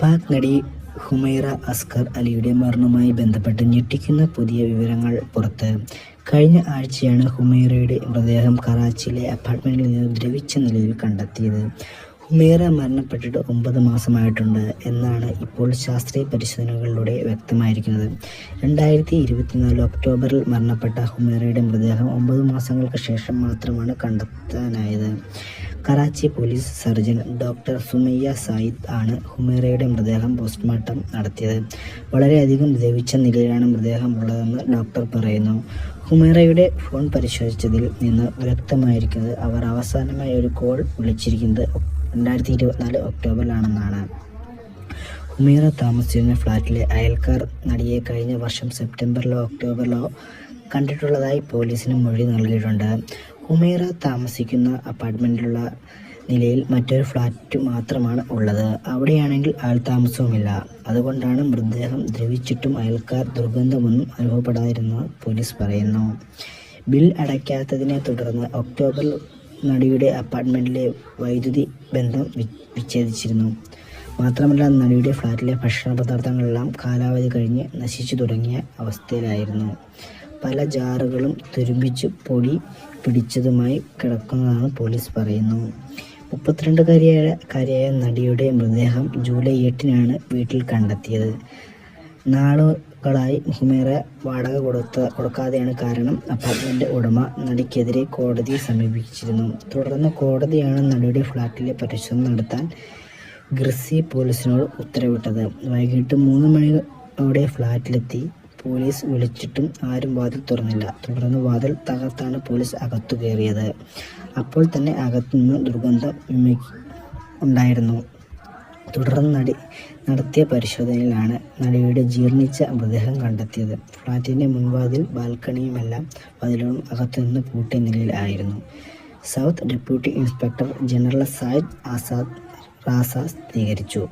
പാക് നടി ഹുമൈറ അസ്കർ അലിയുടെ മരണവുമായി ബന്ധപ്പെട്ട് ഞെട്ടിക്കുന്ന പുതിയ വിവരങ്ങൾ പുറത്ത്. കഴിഞ്ഞ ആഴ്ചയാണ് ഹുമൈറയുടെ മൃതദേഹം കറാച്ചിയിലെ അപ്പാർട്ട്മെന്റിൽ നിന്ന് ദ്രവിച്ച നിലയിൽ കണ്ടെത്തിയത്. ഹുമൈറ മരണപ്പെട്ടിട്ട് ഒമ്പത് മാസമായിട്ടുണ്ട് എന്നാണ് ഇപ്പോൾ ശാസ്ത്രീയ പരിശോധനകളിലൂടെ വ്യക്തമായിരിക്കുന്നത്. രണ്ടായിരത്തി ഇരുപത്തിനാല് ഒക്ടോബറിൽ മരണപ്പെട്ട ഹുമൈറയുടെ മൃതദേഹം ഒമ്പത് മാസങ്ങൾക്ക് ശേഷം മാത്രമാണ് കണ്ടെത്താനായത്. Karachi police surgeon doctor Sumayya Syed ആണ് ഹുമേറയുടെ മൃതദേഹം പോസ്റ്റ്മോർട്ടം നടത്തിയത്. വളരെയധികം ദ്രവിച്ച നിലയിലാണ് മൃതദേഹം ഉള്ളതെന്ന് ഡോക്ടർ പറയുന്നു. ഹുമേറയുടെ ഫോൺ പരിശോധിച്ചതിൽ നിന്ന് വ്യക്തമായിരിക്കുന്നത് അവർ അവസാനമായി ഒരു കോൾ വിളിച്ചിരിക്കുന്നത് രണ്ടായിരത്തി ഇരുപത്തിനാല് ഒക്ടോബറിലാണെന്നാണ്. ഹുമേറ താമസിച്ചിരുന്ന ഫ്ലാറ്റിലെ അയൽക്കാർ നടിയെ കഴിഞ്ഞ വർഷം സെപ്റ്റംബറിലോ ഒക്ടോബറിലോ കണ്ടിട്ടുള്ളതായി പോലീസിന് മൊഴി നൽകിയിട്ടുണ്ട്. ഹുമൈറ താമസിക്കുന്ന അപ്പാർട്ട്മെന്റിലുള്ള നിലയിൽ മറ്റൊരു ഫ്ലാറ്റ് മാത്രമാണ് ഉള്ളത്. അവിടെയാണെങ്കിൽ ആൾ താമസവുമില്ല. അതുകൊണ്ടാണ് മൃതദേഹം ദ്രവിച്ചിട്ടും അയൽക്കാർ ദുർഗന്ധമൊന്നും അനുഭവപ്പെടാതിരുന്ന പോലീസ് പറയുന്നു. ബിൽ അടയ്ക്കാത്തതിനെ തുടർന്ന് ഒക്ടോബർ നടിയുടെ അപ്പാർട്ട്മെന്റിലെ വൈദ്യുതി ബന്ധം വിച്ഛേദിച്ചിരുന്നു. മാത്രമല്ല നടിയുടെ ഫ്ലാറ്റിലെ ഭക്ഷണ പദാർത്ഥങ്ങളെല്ലാം കാലാവധി കഴിഞ്ഞ് നശിച്ചു തുടങ്ങിയ അവസ്ഥയിലായിരുന്നു. പല ജാറുകളും തുരുമ്പിച്ച് പൊടി പിടിച്ചതുമായി കിടക്കുന്നതാണ് പോലീസ് പറയുന്നു. മുപ്പത്തിരണ്ടുകാരിയായ കാരിയായ നടിയുടെ മൃതദേഹം ജൂലൈ എട്ടിനാണ് വീട്ടിൽ കണ്ടെത്തിയത്. നാളുകളായി ഹുമേറ വാടക കൊടുത്ത കൊടുക്കാതെയാണ് കാരണം അപ്പാർട്ട്മെന്റ് ഉടമ നടിക്കെതിരെ കോടതിയെ സമീപിച്ചിരുന്നു. തുടർന്ന് കോടതിയാണ് നടിയുടെ ഫ്ലാറ്റിലെ പരിശോധന നടത്താൻ ഗ്രിസി പോലീസിനോട് ഉത്തരവിട്ടത്. വൈകിട്ട് മൂന്ന് മണിയോടെ ഫ്ലാറ്റിലെത്തി പോലീസ് വിളിച്ചിട്ടും ആരും വാതിൽ തുറന്നില്ല. തുടർന്ന് വാതിൽ തകർത്താണ് പോലീസ് അകത്തു കയറിയത്. അപ്പോൾ തന്നെ അകത്തുനിന്ന് ദുർഗന്ധം ഉണ്ടായിരുന്നു. തുടർന്ന് നടി നടത്തിയ പരിശോധനയിലാണ് നടിയുടെ ജീർണിച്ച മൃതദേഹം കണ്ടെത്തിയത്. ഫ്ളാറ്റിന്റെ മുൻവാതിൽ ബാൽക്കണിയുമെല്ലാം വാതിലുകളും അകത്തുനിന്ന് പൂട്ടിയ നിലയിലായിരുന്നു south deputy inspector general Syed Azad Raza സ്ഥിരീകരിച്ചു.